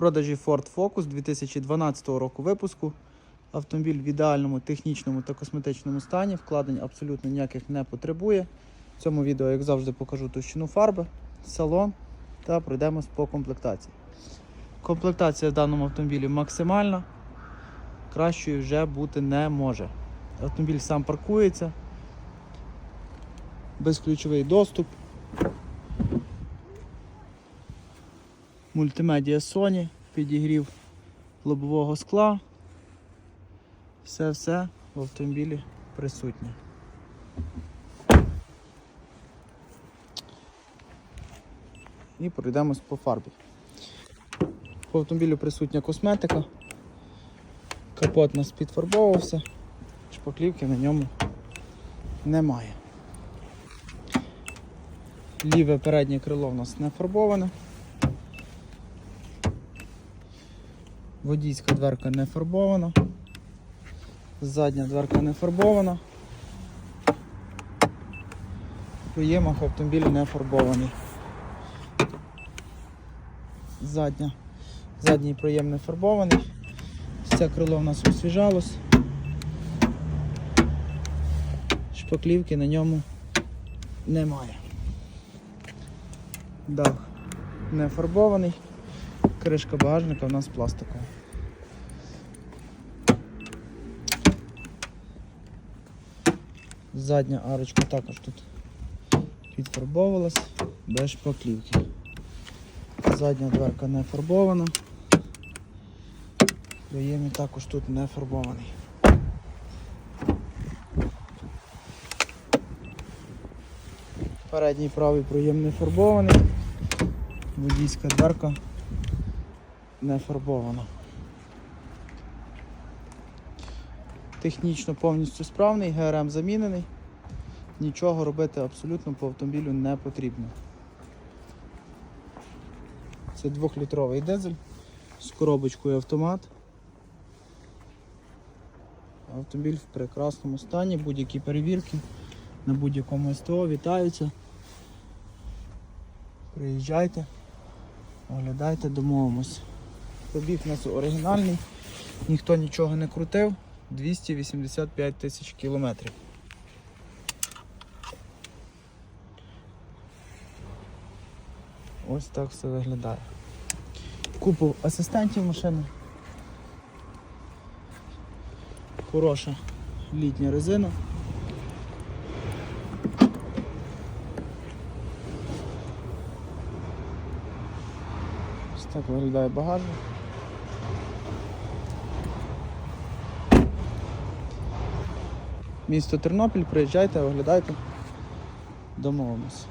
продажі Ford Focus 2012 року випуску. Автомобіль в ідеальному технічному та косметичному стані. Вкладень абсолютно ніяких не потребує. В цьому відео, як завжди, покажу товщину фарби, салон та пройдемось по комплектації. Комплектація в даному автомобілі максимальна. Кращою вже бути не може. Автомобіль сам паркується, безключовий доступ. Мультимедіа Sony, підігрів лобового скла. Все-все в автомобілі присутнє. І пройдемось по фарбі. По автомобілю присутня косметика. Капот нас підфарбовувався, шпаклівки на ньому немає. Ліве переднє крило у нас не фарбоване. Водійська дверка не фарбована. Задня дверка не фарбована. Приємах автомобіль не фарбований. Задня. Задній проєм не фарбований. Це крило в нас освіжалось. Шпаклівки на ньому немає. Дах не фарбований. Кришка багажника у нас пластикова. Задня арочка також тут підфарбовувалась без шпаклівки. Задня дверка не фарбована. Проємі також тут не фарбований. Передній правий проєм не фарбований. Водійська дверка не фарбована. Технічно повністю справний, ГРМ замінений. Нічого робити абсолютно по автомобілю не потрібно. Це 2-літровий дизель з коробочкою автомат. Автомобіль в прекрасному стані, будь-які перевірки на будь-якому СТО вітаються. Приїжджайте, оглядайте, домовимось. Пробіг у нас оригінальний, ніхто нічого не крутив, 285 тисяч кілометрів. Ось так все виглядає. Купу асистентів машини. Хороша літня резина. Ось так виглядає багажник. Місто Тернопіль, приїжджайте, оглядайте, домовимось.